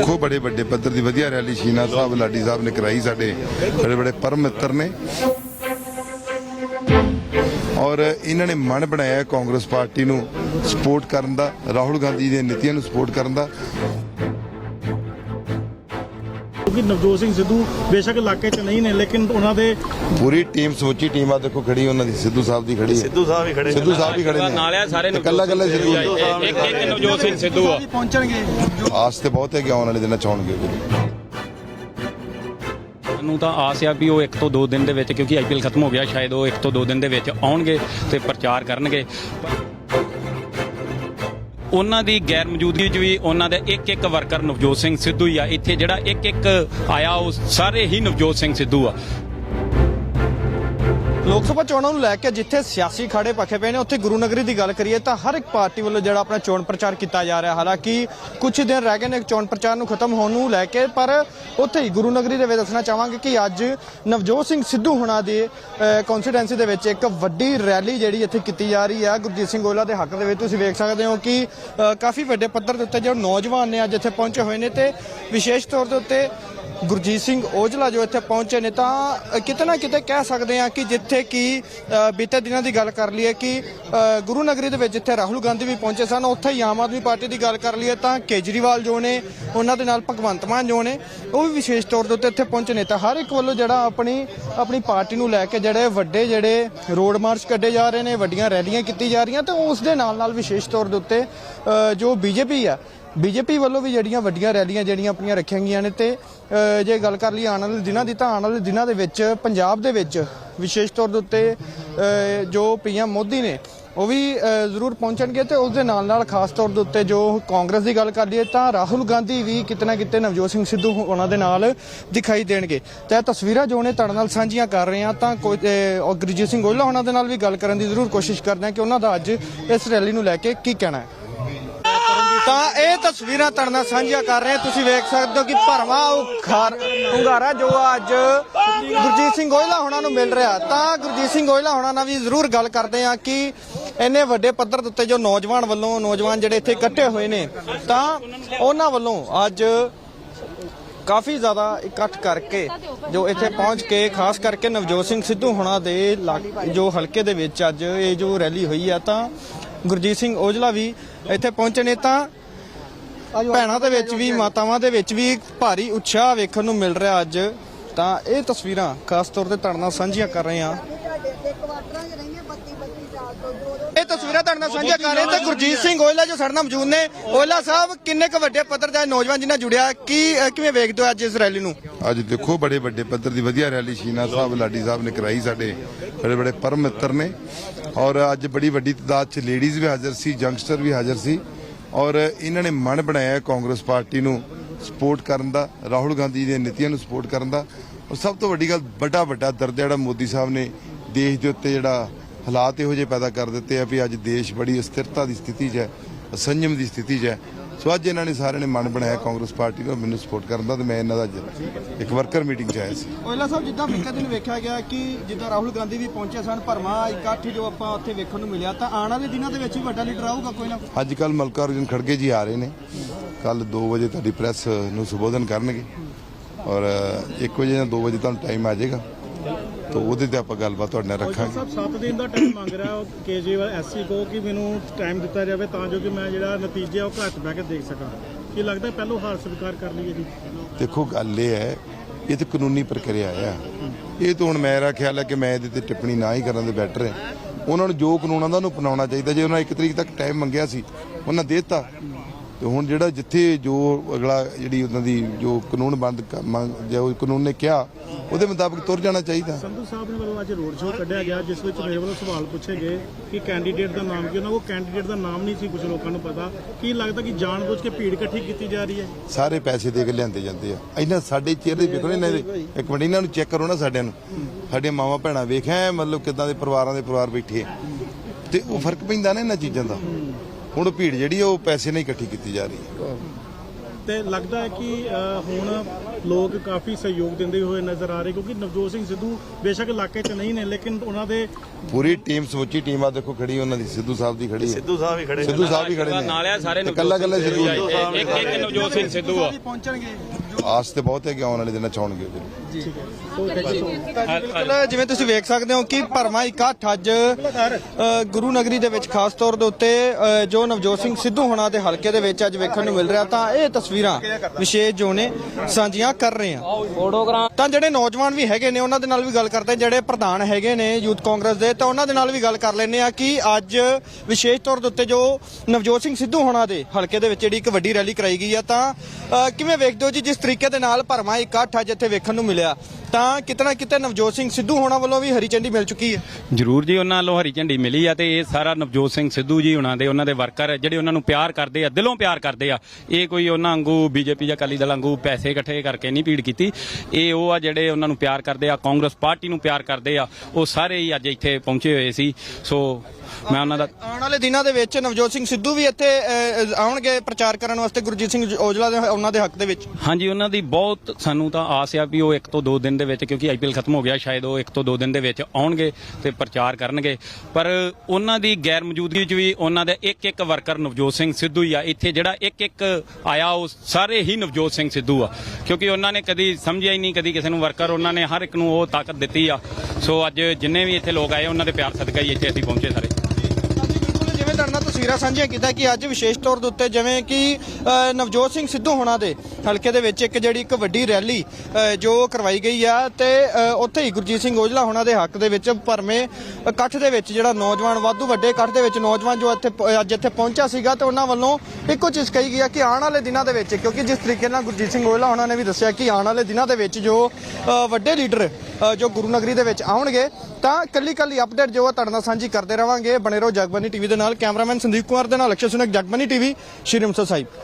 ਦੇਖੋ ਬੜੇ ਵੱਡੇ ਪੱਧਰ ਦੀ ਵਧੀਆ ਰੈਲੀ ਸ਼ੀਨਾ ਸਾਹਿਬ, ਲਾਡੀ ਸਾਹਿਬ ਨੇ ਕਰਾਈ ਸਾਡੇ, ਬੜੇ ਬੜੇ ਪਰਮ ਮਿੱਤਰ ਨੇ। ਔਰ ਇਹਨਾਂ ਨੇ ਮਨ ਬਣਾਇਆ ਕਾਂਗਰਸ ਪਾਰਟੀ ਨੂੰ ਸਪੋਰਟ ਕਰਨ ਦਾ, ਰਾਹੁਲ ਗਾਂਧੀ ਦੀਆਂ ਨੀਤੀਆਂ ਨੂੰ ਸਪੋਰਟ ਕਰਨ ਦਾ। ਕਿਉਂਕਿ ਨਵਜੋਤ ਸਿੰਘ ਸਿੱਧੂ ਬੇਸ਼ੱਕ ਇਲਾਕੇ 'ਚ ਨਹੀਂ ਨੇ ਲੇਕਿਨ ਉਹਨਾਂ ਦੇ ਪੂਰੀ ਟੀਮ ਸਮੁੱਚੀ ਟੀਮ ਆ ਦੇਖੋ ਖੜੀ ਉਹਨਾਂ ਦੀ ਸਿੱਧੂ ਸਾਹਿਬ ਦੀ ਖੜੀ ਹੈ। ਸਿੱਧੂ ਸਾਹਿਬ ਵੀ ਖੜੇ ਸਿੱਧੂ ਸਾਹਿਬ ਵੀ ਖੜੇ ਨੇ। ਨਾਲ ਆ ਸਾਰੇ ਤੇ ਕੱਲਾ ਕੱਲਾ ਸਿੱਧੂ ਇੱਕ ਇੱਕ ਨਵਜੋਤ ਸਿੰਘ ਸਿੱਧੂ ਆ। ਪਹੁੰਚਣਗੇ ਆਸ ਤੇ ਬਹੁਤ ਹੈ ਕਿ ਆਉਣ ਵਾਲੇ ਦਿਨਾਂ ਚ ਆਉਣਗੇ। ਨੂੰ ਤਾਂ ਆਸ ਆ ਵੀ ਉਹ ਇੱਕ ਤੋਂ ਦੋ ਦਿਨ ਦੇ ਵਿੱਚ ਕਿਉਂਕਿ ਆਈਪੀਐਲ ਖਤਮ ਹੋ ਗਿਆ ਸ਼ਾਇਦ ਉਹ ਇੱਕ ਤੋਂ ਦੋ ਦਿਨ ਦੇ ਵਿੱਚ ਆਉਣਗੇ ਤੇ ਪ੍ਰਚਾਰ ਕਰਨਗੇ। ਉਹਨਾਂ ਦੀ ਗੈਰ ਮੌਜੂਦਗੀ 'ਚ ਵੀ ਉਹਨਾਂ ਦੇ ਇੱਕ ਇੱਕ ਵਰਕਰ ਨਵਜੋਤ ਸਿੰਘ ਸਿੱਧੂ ਹੀ ਆ। ਇੱਥੇ ਜਿਹੜਾ ਇੱਕ ਇੱਕ ਆਇਆ, ਉਹ ਸਾਰੇ ਹੀ ਨਵਜੋਤ ਸਿੰਘ ਸਿੱਧੂ ਆ। ਲੋਕ ਸਭਾ ਚੋਣਾਂ ਨੂੰ ਲੈ ਕੇ ਜਿੱਥੇ ਸਿਆਸੀ ਖਾੜੇ ਪੱਖੇ ਪਏ ਨੇ, ਉੱਥੇ ਗੁਰੂ ਨਗਰੀ ਦੀ ਗੱਲ ਕਰੀਏ ਤਾਂ ਹਰ ਇੱਕ ਪਾਰਟੀ ਵੱਲੋਂ ਜਿਹੜਾ ਆਪਣਾ ਚੋਣ ਪ੍ਰਚਾਰ ਕੀਤਾ ਜਾ ਰਿਹਾ। ਹਾਲਾਂਕਿ ਕੁਝ ਦਿਨ ਰਹਿ ਗਏ ਨੇ, ਚੋਣ ਪ੍ਰਚਾਰ ਨੂੰ ਖਤਮ ਹੋਣ ਨੂੰ ਲੈ ਕੇ, ਪਰ ਉੱਥੇ ਹੀ ਗੁਰੂ ਨਗਰੀ ਦੇ ਵਿੱਚ ਦੱਸਣਾ ਚਾਹਾਂਗੇ ਕਿ ਅੱਜ ਨਵਜੋਤ ਸਿੰਘ ਸਿੱਧੂ ਹੁਣਾਂ ਦੇ ਕੌਨਸਟੀਟੈਂਸੀ ਦੇ ਵਿੱਚ ਇੱਕ ਵੱਡੀ ਰੈਲੀ ਜਿਹੜੀ ਇੱਥੇ ਕੀਤੀ ਜਾ ਰਹੀ ਹੈ। ਗੁਰਜੀਤ ਸਿੰਘ ਗੋਲਾ ਦੇ ਹੱਕ ਦੇ ਵਿੱਚ ਤੁਸੀਂ ਵੇਖ ਸਕਦੇ ਹੋ ਕਿ ਕਾਫੀ ਵੱਡੇ ਪੱਧਰ ਦੇ ਉੱਤੇ ਜੋ ਨੌਜਵਾਨ ਨੇ ਅੱਜ ਇੱਥੇ ਪਹੁੰਚੇ ਹੋਏ ਨੇ ਤੇ ਵਿਸ਼ੇਸ਼ ਤੌਰ ਦੇ ਉੱਤੇ ਗੁਰਜੀਤ ਸਿੰਘ ਔਜਲਾ ਜੋ ਇੱਥੇ ਪਹੁੰਚੇ ਨੇ ਤਾਂ ਕਿਤੇ ਨਾ ਕਿਤੇ ਕਹਿ ਸਕਦੇ ਆ ਕਿ ਜਿੱਥੇ ਕਿ ਬੀਤੇ ਦਿਨਾਂ ਦੀ ਗੱਲ ਕਰ ਲਈਏ ਕਿ ਗੁਰੂ ਨਗਰੀ ਦੇ ਵਿੱਚ ਜਿੱਥੇ ਰਾਹੁਲ ਗਾਂਧੀ ਵੀ ਪਹੁੰਚੇ ਸਨ ਉੱਥੇ ਹੀ ਆਮ ਆਦਮੀ ਪਾਰਟੀ ਦੀ ਗੱਲ ਕਰ ਲਈਏ ਤਾਂ ਕੇਜਰੀਵਾਲ ਜੋ ਨੇ ਉਹਨਾਂ ਦੇ ਨਾਲ ਭਗਵੰਤ ਮਾਨ ਜੋ ਨੇ ਉਹ ਵੀ ਵਿਸ਼ੇਸ਼ ਤੌਰ ਦੇ ਉੱਤੇ ਇੱਥੇ ਪਹੁੰਚੇ ਨੇ। ਤਾਂ ਹਰ ਇੱਕ ਵੱਲੋਂ ਜਿਹੜਾ ਆਪਣੀ ਆਪਣੀ ਪਾਰਟੀ ਨੂੰ ਲੈ ਕੇ ਜਿਹੜੇ ਵੱਡੇ ਜਿਹੜੇ ਰੋਡ ਮਾਰਚ ਕੱਢੇ ਜਾ ਰਹੇ ਨੇ ਵੱਡੀਆਂ ਰੈਲੀਆਂ ਕੀਤੀ ਜਾ ਰਹੀਆਂ ਤੇ ਉਸ ਦੇ ਨਾਲ ਨਾਲ ਵਿਸ਼ੇਸ਼ ਤੌਰ ਦੇ ਉੱਤੇ ਅ, ਜੋ ਬੀਜੇਪੀ ਆ ਬੀਜੇਪੀ ਵੱਲੋਂ ਵੀ ਜਿਹੜੀਆਂ ਵੱਡੀਆਂ ਰੈਲੀਆਂ ਜਿਹੜੀਆਂ ਆਪਣੀਆਂ ਰੱਖੀਆਂ ਗਈਆਂ ਨੇ ਤੇ ਜੇ ਗੱਲ ਕਰ ਲਈ ਆਉਣ ਵਾਲੇ ਦਿਨਾਂ ਦੀ ਤਾਂ ਆਉਣ ਵਾਲੇ ਦਿਨਾਂ ਦੇ ਵਿੱਚ ਪੰਜਾਬ ਦੇ ਵਿੱਚ ਵਿਸ਼ੇਸ਼ ਤੌਰ ਦੇ ਉੱਤੇ ਅ, ਜੋ ਪੀਐਮ ਮੋਦੀ ਨੇ ਉਹ ਵੀ ਜ਼ਰੂਰ ਪਹੁੰਚਣਗੇ ਤੇ ਉਸ ਦੇ ਨਾਲ ਨਾਲ ਖਾਸ ਤੌਰ ਦੇ ਉੱਤੇ ਜੋ ਕਾਂਗਰਸ ਦੀ ਗੱਲ ਕਰ ਲਈਏ ਤਾਂ ਰਾਹੁਲ ਗਾਂਧੀ ਵੀ ਕਿਤੇ ਨਾ ਕਿਤੇ ਨਵਜੋਤ ਸਿੰਘ ਸਿੱਧੂ ਉਹਨਾਂ ਦੇ ਨਾਲ ਦਿਖਾਈ ਦੇਣਗੇ। ਤੇ ਇਹ ਤਸਵੀਰਾਂ ਜੋ ਨੇ ਤੁਹਾਡੇ ਨਾਲ ਸਾਂਝੀਆਂ ਕਰ ਰਹੇ ਹਾਂ ਤਾਂ ਕੋਈ ਗੁਰਜੀਤ ਸਿੰਘ ਗੋਇਲਾ ਉਹਨਾਂ ਦੇ ਨਾਲ ਵੀ ਗੱਲ ਕਰਨ ਦੀ ਜ਼ਰੂਰ ਕੋਸ਼ਿਸ਼ ਕਰਦੇ ਹਾਂ ਕਿ ਉਹਨਾਂ ਦਾ ਅੱਜ ਇਸ ਰੈਲੀ ਨੂੰ ਲੈ ਕੇ ਕੀ ਕਹਿਣਾ ਹੈ। ਤਾਂ ਇਹ ਤਸਵੀਰਾਂ ਤੁਹਾਡੇ ਨਾਲ ਸਾਂਝੀਆਂ ਕਰ ਰਹੇ ਤੁਸੀਂ ਵੇਖ ਸਕਦੇ ਹੋ ਕਿ ਭਰਵਾਂ ਉਖਾਰ ਹੁੰਗਾਰਾ ਜੋ ਅੱਜ ਗੁਰਜੀਤ ਸਿੰਘ ਗੋਇਲਾ ਹੋਣਾ ਨੂੰ ਮਿਲ ਰਿਹਾ। ਤਾਂ ਗੁਰਜੀਤ ਸਿੰਘ ਗੋਇਲਾ ਹੋਣਾ ਨਾਲ ਵੀ ਜ਼ਰੂਰ ਗੱਲ ਕਰਦੇ ਹਾਂ ਕਿ ਇੰਨੇ ਵੱਡੇ ਪੱਧਰ ਦੇ ਉੱਤੇ ਜੋ ਨੌਜਵਾਨ ਵੱਲੋਂ ਨੌਜਵਾਨ ਜਿਹੜੇ ਇੱਥੇ ਇਕੱਠੇ ਹੋਏ ਨੇ, ਤਾਂ ਉਹਨਾਂ ਵੱਲੋਂ ਅੱਜ ਕਾਫੀ ਜ਼ਿਆਦਾ ਇਕੱਠ ਕਰਕੇ ਜੋ ਇੱਥੇ ਪਹੁੰਚ ਕੇ, ਖਾਸ ਕਰਕੇ ਨਵਜੋਤ ਸਿੰਘ ਸਿੱਧੂ ਹੋਣਾ ਦੇ ਇਲਾਕ- ਜੋ ਹਲਕੇ ਦੇ ਵਿੱਚ ਅੱਜ ਇਹ ਜੋ ਰੈਲੀ ਹੋਈ ਆ, ਤਾਂ ਗੁਰਜੀਤ ਸਿੰਘ ਔਜਲਾ ਵੀ ਇੱਥੇ ਪਹੁੰਚੇ ਨੇ ਤਾਂ ਭੈਣਾਂ ਦੇ ਵਿੱਚ ਵੀ, ਮਾਤਾਵਾਂ ਦੇ ਵਿੱਚ ਵੀ ਭਾਰੀ ਉਤਸ਼ਾਹ ਵੇਖਣ ਨੂੰ ਮਿਲ ਰਿਹਾ ਅੱਜ। ਤਾਂ ਇਹ ਤਸਵੀਰਾਂ ਖਾਸ ਤੌਰ ਤੇ ਤੁਹਾਡੇ ਨਾਲ ਸਾਂਝੀਆਂ ਕਰ ਰਹੇ ਹਾਂ। ਇਹ ਤਸਵੀਰਾਂ ਤੁਹਾਡੇ ਨਾਲ ਸਾਂਝੀਆਂ ਕਰ ਰਹੇ ਤੇ ਗੁਰਜੀਤ ਸਿੰਘ ਔਜਲਾ ਜੋ ਸਾਡੇ ਨਾਲ ਮੌਜੂਦ ਨੇ। ਔਜਲਾ ਸਾਹਿਬ, ਕਿੰਨੇ ਕੁ ਵੱਡੇ ਪੱਧਰ ਦਾ ਨੌਜਵਾਨ ਜਿਨ੍ਹਾਂ ਜੁੜਿਆ? ਕੀ ਕਿਵੇਂ ਵੇਖਦੇ ਹੋ ਅੱਜ ਇਸ ਰੈਲੀ ਨੂੰ? ਅੱਜ ਦੇਖੋ ਬੜੇ ਵੱਡੇ ਪੱਧਰ ਦੀ ਵਧੀਆ ਰੈਲੀ ਸ਼ੀਨਾ ਸਾਹਿਬ, ਲਾਡੀ ਸਾਹਿਬ ਨੇ ਕਰਾਈ ਸਾਡੇ ਬੜੇ ਬੜੇ ਪਰਮ ਮਿੱਤਰ ਨੇ। ਔਰ ਅੱਜ ਬੜੀ ਵੱਡੀ ਤਾਦਾਦ 'ਚ ਲੇਡੀਜ਼ ਵੀ ਹਾਜ਼ਰ ਸੀ ਯੰਗਸਟਰ ਵੀ ਹਾਜ਼ਰ ਸੀ। ਔਰ ਇਹਨਾਂ ਨੇ ਮਨ ਬਣਾਇਆ ਕਾਂਗਰਸ ਪਾਰਟੀ ਨੂੰ ਸਪੋਰਟ ਕਰਨ ਦਾ, ਰਾਹੁਲ ਗਾਂਧੀ ਦੀਆਂ ਨੀਤੀਆਂ ਨੂੰ ਸਪੋਰਟ ਕਰਨ ਦਾ। ਔਰ ਸਭ ਤੋਂ ਵੱਡੀ ਗੱਲ, ਵੱਡਾ ਵੱਡਾ ਦਰਦ ਜਿਹੜਾ ਮੋਦੀ ਸਾਹਿਬ ਨੇ ਦੇਸ਼ ਦੇ ਉੱਤੇ ਜਿਹੜਾ ਹਾਲਾਤ ਇਹੋ ਜਿਹੇ ਪੈਦਾ ਕਰ ਦਿੱਤੇ ਆ ਵੀ ਅੱਜ ਦੇਸ਼ ਬੜੀ ਅਸਥਿਰਤਾ ਦੀ ਸਥਿਤੀ 'ਚ ਹੈ ਸੰਯਮ ਦੀ ਸਥਿਤੀ 'ਚ ਹੈ। ਸੋ ਅੱਜ ਇਹਨਾਂ ਨੇ ਸਾਰਿਆਂ ਨੇ ਮਨ ਬਣਾਇਆ ਕਾਂਗਰਸ ਪਾਰਟੀ ਨੂੰ ਮੈਨੂੰ ਸਪੋਰਟ ਕਰਨ ਦਾ ਤੇ ਮੈਂ ਇਹਨਾਂ ਦਾ ਅੱਜ ਇੱਕ ਵਰਕਰ ਮੀਟਿੰਗ 'ਚ ਆਇਆ ਸੀ। ਔਜਲਾ ਸਾਹਿਬ ਜਿੱਦਾਂ ਪਿਛਲੇ ਦਿਨ ਵੇਖਿਆ ਗਿਆ ਕਿ ਜਿੱਦਾਂ ਰਾਹੁਲ ਗਾਂਧੀ ਵੀ ਪਹੁੰਚੇ ਸਨ ਭਰਮਾ ਇਕੱਠ ਜੋ ਆਪਾਂ ਉੱਥੇ ਵੇਖਣ ਨੂੰ ਮਿਲਿਆ ਤਾਂ ਆਉਣ ਵਾਲੇ ਦਿਨਾਂ ਦੇ ਵਿੱਚ ਵੀ ਵੱਡਾ ਲੀਡਰ ਆਊਗਾ ਕੋਈ ਨਾ। ਅੱਜ ਕੱਲ ਮਲਕਾ ਅਰਜੁਨ ਖੜਗੇ ਜੀ ਆ ਰਹੇ ਨੇ। ਕੱਲ 2 ਵਜੇ ਤੁਹਾਡੀ ਪ੍ਰੈਸ ਨੂੰ ਸੰਬੋਧਨ ਕਰਨਗੇ। ਔਰ 1 ਵਜੇ ਜਾਂ 2 ਵਜੇ ਤੁਹਾਨੂੰ ਟਾਈਮ ਆ ਜਾਏਗਾ। ਤਾਂ ਉਹਦੇ ਤੇ ਆਪਾਂ ਗੱਲਬਾਤ ਤੁਹਾਡੇ ਨਾਲ ਰੱਖਾਂਗੇ। ਸਾਹਿਬ 7 ਦਿਨ ਦਾ ਟਾਈਮ ਮੰਗ ਰਿਹਾ ਉਹ ਕੇਜਰੀਵਾਲ ਐਸਸੀ ਕੋ ਕਿ ਮੈਨੂੰ ਟਾਈਮ ਦਿੱਤਾ ਜਾਵੇ ਤਾਂ ਜੋ ਕਿ ਮੈਂ ਜਿਹੜਾ ਨਤੀਜੇ ਉਹ ਘਰ 'ਚ ਬਹਿ ਕੇ ਦੇਖ ਸਕਾਂ। ਕੀ ਲੱਗਦਾ ਪਹਿਲੋਂ ਹਾਰ ਸਵੀਕਾਰ ਕਰ ਲਈਏ ਜੀ? ਦੇਖੋ ਗੱਲ ਇਹ ਹੈ ਇਹ ਤਾਂ ਕਾਨੂੰਨੀ ਪ੍ਰਕਿਰਿਆ ਆ। ਇਹ ਤਾਂ ਹੁਣ ਮੇਰਾ ਖਿਆਲ ਹੈ ਕਿ ਮੈਂ ਇਹਦੇ ਤੇ ਟਿੱਪਣੀ ਨਾ ਹੀ ਕਰਨ ਦੇ ਬੈਟਰ ਹੈ। ਉਹਨਾਂ ਨੂੰ ਜੋ ਕਾਨੂੰਨਾਂ ਦਾ ਉਹਨੂੰ ਅਪਣਾਉਣਾ ਚਾਹੀਦਾ। ਜੇ ਉਹਨਾਂ ਇੱਕ ਤਰੀਕ ਤੱਕ ਟਾਈਮ ਮੰਗਿਆ ਸੀ ਉਹਨਾਂ ਦੇਤਾ। ਤੇ ਹੁਣ ਜਿਹੜਾ ਜਿੱਥੇ ਜੋ ਅਗਲਾ ਜਿਹੜੀ ਉਹਨਾਂ ਦੀ ਜੋ ਕਾਨੂੰਨ ਬੰਦ ਜੋ ਕਾਨੂੰਨ ਨੇ ਕਿਹਾ ਉਹਦੇ ਮੁਤਾਬਕ ਤੁਰ ਜਾਣਾ ਚਾਹੀਦਾ। ਸੰਧੂ ਸਾਹਿਬ ਨੇ ਵੱਲੋਂ ਅੱਜ ਰੋਡ ਸ਼ੋਅ ਕੱਢਿਆ ਗਿਆ ਜਿਸ ਵਿੱਚ ਮੇਰੇ ਵੱਲੋਂ ਸਵਾਲ ਪੁੱਛੇ ਗਏ ਕਿ ਕੈਂਡੀਡੇਟ ਦਾ ਨਾਮ ਕੀ ਉਹਨਾਂ ਕੋਲ ਕੈਂਡੀਡੇਟ ਦਾ ਨਾਮ ਨਹੀਂ ਸੀ ਕੁਝ ਲੋਕਾਂ ਨੂੰ ਪਤਾ। ਕੀ ਲੱਗਦਾ ਕਿ ਜਾਣਬੁੱਝ ਕੇ ਭੀੜ ਇਕੱਠੀ ਕੀਤੀ ਜਾ ਰਹੀ ਹੈ? ਸਾਰੇ ਪੈਸੇ ਦੇ ਕੇ ਲਿਆਂਦੇ ਜਾਂਦੇ ਆ। ਇਹਨਾਂ ਸਾਡੇ ਚਿਹਰੇ ਵੇਖੋ ਨਾ ਇਹਨਾਂ ਦੇ ਇੱਕ ਮਿੰਟ ਇਹਨਾਂ ਨੂੰ ਚੈੱਕ ਕਰੋ ਨਾ ਸਾਡਿਆਂ ਨੂੰ। ਸਾਡੀਆਂ ਮਾਵਾਂ ਭੈਣਾਂ ਵੇਖਿਆ ਮਤਲਬ ਕਿਦਾਂ ਦੇ ਪਰਿਵਾਰਾਂ ਦੇ ਪਰਿਵਾਰ ਬੈਠੇ। ਤੇ ਉਹ ਫ਼ਰਕ ਪੈਂਦਾ ਨਾ ਇਹਨਾਂ ਚੀਜ਼ਾਂ ਦਾ। ਹੁਣ ਭੀੜ ਜਿਹੜੀ ਆ, ਉਹ ਪੈਸੇ ਨਹੀਂ ਇਕੱਠੀ ਕੀਤੀ ਜਾ ਰਹੀ ਹੈ। ਤੇ ਲੱਗਦਾ ਹੈ ਕਿ ਹੁਣ ਲੋਕ ਕਾਫੀ ਸਹਿਯੋਗ ਦਿੰਦੇ ਹੋਏ ਨਜ਼ਰ ਆ ਰਹੇ ਕਿਉਂਕਿ ਨਵਜੋਤ ਸਿੰਘ ਸਿੱਧੂ ਬੇਸ਼ੱਕ ਇਲਾਕੇ 'ਚ ਨਹੀਂ ਨੇ ਲੇਕਿਨ ਉਹਨਾਂ ਦੇ ਪੂਰੀ ਟੀਮ ਸਮੁੱਚੀ ਟੀਮ ਆ ਦੇਖੋ ਖੜੀ ਉਹਨਾਂ ਦੀ ਸਿੱਧੂ ਸਾਹਿਬ ਦੀ ਖੜੀ ਹੈ। ਸਿੱਧੂ ਸਾਹਿਬ ਹੀ ਖੜੇ ਸਿੱਧੂ ਸਾਹਿਬ ਵੀ ਖੜੇ ਨੇ। ਨਾਲ ਆ ਸਾਰੇ ਤੇ ਕੱਲਾ ਕੱਲਾ ਸਿੱਧੂ। ਇੱਕ ਇੱਕ ਨਵਜੋਤ ਸਿੰਘ ਸਿੱਧੂ ਆ। ਆਸ ਤੇ ਬਹੁਤ ਹੈ ਕਿ ਆਉਣ ਵਾਲੇ ਦਿਨਾਂ ਚ ਆਉਣਗੇ ਫਿਰ ਬਿਲਕੁਲ ਜਿਵੇਂ ਤੁਸੀਂ ਵੇਖ ਸਕਦੇ ਹੋ ਕਿ ਭਰਮਾ ਇਕੱਠ ਅੱਜ ਗੁਰੂ ਨਗਰੀ ਦੇ ਵਿੱਚ ਖਾਸ ਤੌਰ ਦੇ ਉੱਤੇ ਜੋ ਨਵਜੋਤ ਸਿੰਘ ਸਿੱਧੂ ਹੋਣਾ ਦੇ ਹਲਕੇ ਦੇ ਵਿੱਚ ਅੱਜ ਵੇਖਣ ਨੂੰ ਮਿਲ ਰਿਹਾ ਤਾਂ ਇਹ ਤਸਵੀਰਾਂ ਵਿਸ਼ੇਸ਼ ਜੋ ਨੇ ਸਾਂਝੀਆਂ ਕਰ ਰਹੇ ਆ ਤਾਂ ਜਿਹੜੇ ਨੌਜਵਾਨ ਵੀ ਹੈਗੇ ਨੇ ਉਹਨਾਂ ਦੇ ਨਾਲ ਵੀ ਗੱਲ ਕਰਦੇ। ਜਿਹੜੇ ਪ੍ਰਧਾਨ ਹੈਗੇ ਨੇ ਯੂਥ ਕਾਂਗਰਸ ਦੇ ਤਾਂ ਉਹਨਾਂ ਦੇ ਨਾਲ ਵੀ ਗੱਲ ਕਰ ਲੈਂਦੇ ਆ ਕਿ ਅੱਜ ਵਿਸ਼ੇਸ਼ ਤੌਰ ਦੇ ਉੱਤੇ ਜੋ ਨਵਜੋਤ ਸਿੰਘ ਸਿੱਧੂ ਹੋਣਾ ਦੇ ਹਲਕੇ ਦੇ ਵਿੱਚ ਜਿਹੜੀ ਇੱਕ ਵੱਡੀ ਰੈਲੀ ਕਰਾਈ ਗਈ ਆ ਤਾਂ ਕਿਵੇਂ ਵੇਖਦੇ ਹੋ ਜੀ ਜਿਸ ਤਰੀਕੇ ਦੇ ਨਾਲ ਭਰਮਾ ਇਕੱਠ ਅੱਜ ਇੱਥੇ ਵੇਖਣ ਨੂੰ ਮਿਲਿਆ ਤਾਂ ਕਿਤਨਾ ਕਿਤੇ ਨਵਜੋਤ ਸਿੰਘ ਸਿੱਧੂ ਹੋਣਾ ਵੱਲੋਂ ਵੀ ਹਰੀ ਝੰਡੀ ਮਿਲ ਚੁੱਕੀ ਹੈ ਜਰੂਰ ਜੀ ਉਹਨਾਂ ਵੱਲੋਂ ਹਰੀ ਝੰਡੀ ਮਿਲੀ ਆ ਤੇ ਇਹ ਸਾਰਾ ਨਵਜੋਤ ਸਿੰਘ ਸਿੱਧੂ ਜੀ ਉਹਨਾਂ ਦੇ ਉਹਨਾਂ ਦੇ ਵਰਕਰ ਜਿਹੜੇ ਉਹਨਾਂ ਨੂੰ ਪਿਆਰ ਕਰਦੇ ਆ ਦਿਲੋਂ ਪਿਆਰ ਕਰਦੇ ਆ ਇਹ ਕੋਈ ਉਹਨਾਂ ਵਾਂਗੂ ਬੀਜੇਪੀ ਜਾਂ ਅਕਾਲੀ ਦਲ ਵਾਂਗੂ ਪੈਸੇ ਇਕੱਠੇ ਕਰਕੇ ਨਹੀਂ ਭੀੜ ਕੀਤੀ। ਇਹ ਉਹ ਆ ਜਿਹੜੇ ਉਹਨਾਂ ਨੂੰ ਪਿਆਰ ਕਰਦੇ ਆ ਕਾਂਗਰਸ ਪਾਰਟੀ ਨੂੰ ਪਿਆਰ ਕਰਦੇ ਆ ਉਹ ਸਾਰੇ ਹੀ ਅੱਜ ਇੱਥੇ ਪਹੁੰਚੇ ਹੋਏ ਸੀ। ਸੋ ਮੈਂ ਉਹਨਾਂ ਦਾ ਆਉਣ ਵਾਲੇ ਦਿਨਾਂ ਦੇ ਵਿੱਚ ਨਵਜੋਤ ਸਿੰਘ ਸਿੱਧੂ ਵੀ ਇੱਥੇ ਆਉਣਗੇ ਪ੍ਰਚਾਰ ਕਰਨ ਵਾਸਤੇ ਗੁਰਜੀਤ ਸਿੰਘ ਔਜਲਾ ਦੇ ਉਹਨਾਂ ਦੇ ਹੱਕ ਦੇ ਵਿੱਚ। ਹਾਂਜੀ ਉਹਨਾਂ ਦੀ ਬਹੁਤ ਸਾਨੂੰ ਤਾਂ ਆਸ ਆ ਵੀ ਉਹ ਇੱਕ ਤੋਂ ਦੋ ਦਿਨ ਦੇ ਵਿੱਚ ਕਿਉਂਕਿ ਆਈਪੀਐਲ ਖਤਮ ਹੋ ਗਿਆ ਸ਼ਾਇਦ ਉਹ ਇੱਕ ਤੋਂ ਦੋ ਦਿਨ ਦੇ ਵਿੱਚ ਆਉਣਗੇ ਤੇ ਪ੍ਰਚਾਰ ਕਰਨਗੇ। ਪਰ ਉਹਨਾਂ ਦੀ ਗੈਰ ਮੌਜੂਦਗੀ 'ਚ ਵੀ ਉਹਨਾਂ ਦੇ ਇੱਕ ਇੱਕ ਵਰਕਰ ਨਵਜੋਤ ਸਿੰਘ ਸਿੱਧੂ ਹੀ ਆ। ਇੱਥੇ ਜਿਹੜਾ ਇੱਕ ਇੱਕ ਆਇਆ ਉਹ ਸਾਰੇ ਹੀ ਨਵਜੋਤ ਸਿੰਘ ਸਿੱਧੂ ਆ। ਕਿਉਂਕਿ ਉਹਨਾਂ ਨੇ ਕਦੀ ਸਮਝਿਆ ਹੀ ਨਹੀਂ, ਕਦੀ ਕਿਸੇ ਨੂੰ ਵਰਕਰ, ਉਹਨਾਂ ਨੇ ਹਰ ਇੱਕ ਨੂੰ ਉਹ ਤਾਕਤ ਦਿੱਤੀ ਆ। ਸੋ ਅੱਜ ਜਿੰਨੇ ਵੀ ਇੱਥੇ ਲੋਕ ਆਏ, ਉਹਨਾਂ ਦੇ ਪਿਆਰ ਸਦਕਾ ਹੀ ਇੱਥੇ ਅਸੀਂ ਪਹੁੰਚੇ ਸਾਰੇ। ਬਿਲਕੁਲ, ਜਿਵੇਂ ਤੁਹਾਡੇ ਨਾਲ ਤਸਵੀਰਾਂ ਸਾਂਝੀਆਂ ਕੀਤਾ ਕਿ ਅੱਜ ਵਿਸ਼ੇਸ਼ ਤੌਰ ਦੇ ਉੱਤੇ ਜਿਵੇਂ ਕਿ ਨਵਜੋਤ ਸਿੰਘ ਸਿੱਧੂ ਹੋਣਾ ਦੇ ਹਲਕੇ ਦੇ ਵਿੱਚ ਇੱਕ ਜਿਹੜੀ ਇੱਕ ਵੱਡੀ ਰੈਲੀ ਜੋ ਕਰਵਾਈ ਗਈ ਆ ਤੇ ਉੱਥੇ ਹੀ ਗੁਰਜੀਤ ਸਿੰਘ ਔਜਲਾ ਹੋਣਾ ਦੇ ਹੱਕ ਦੇ ਵਿੱਚ ਭਰਵੇਂ ਇਕੱਠ ਦੇ ਵਿੱਚ ਜਿਹੜਾ ਨੌਜਵਾਨ, ਵਾਧੂ ਵੱਡੇ ਇਕੱਠ ਦੇ ਵਿੱਚ ਨੌਜਵਾਨ ਜੋ ਇੱਥੇ ਪ- ਅੱਜ ਇੱਥੇ ਪਹੁੰਚਿਆ ਸੀਗਾ ਤੇ ਉਹਨਾਂ ਵੱਲੋਂ ਇੱਕੋ ਚੀਜ਼ ਕਹੀ ਗਈ ਆ ਕਿ ਆਉਣ ਵਾਲੇ ਦਿਨਾਂ ਦੇ ਵਿੱਚ, ਕਿਉਂਕਿ ਜਿਸ ਤਰੀਕੇ ਨਾਲ ਗੁਰਜੀਤ ਸਿੰਘ ਔਜਲਾ ਉਹਨਾਂ ਨੇ ਵੀ ਦੱਸਿਆ ਕਿ ਆਉਣ ਵਾਲੇ ਦਿਨਾਂ ਦੇ ਵਿੱਚ ਜੋ ਵੱਡੇ ਲੀਡਰ ਜੋ ਗੁਰੂ ਨਗਰੀ ਦੇ ਵਿੱਚ ਆਉਣਗੇ, ਤਾਂ ਕੱਲੀ ਕੱਲੀ ਅਪਡੇਟ ਜੋ ਆ ਤੁਹਾਡੇ ਨਾਲ ਸਾਂਝੀ ਕਰਦੇ ਰਵਾਂਗੇ। ਬਣੇ ਰਹੋ ਜਗਬਾਨੀ ਟੀਵੀ ਦੇ ਨਾਲ ਕੈਮਰਾਮੈਨ ਸੰਦੀਪ ਕੁਮਾਰ ਦੇ ਨਾਲ ਅਕਸ਼ਰ ਸੁਨਕ ਜਗਬਾਨੀ ਟੀਵੀ, ਸ਼੍ਰੀ ਅੰਮ੍ਰਿਤਸਰ ਸਾਹਿਬ।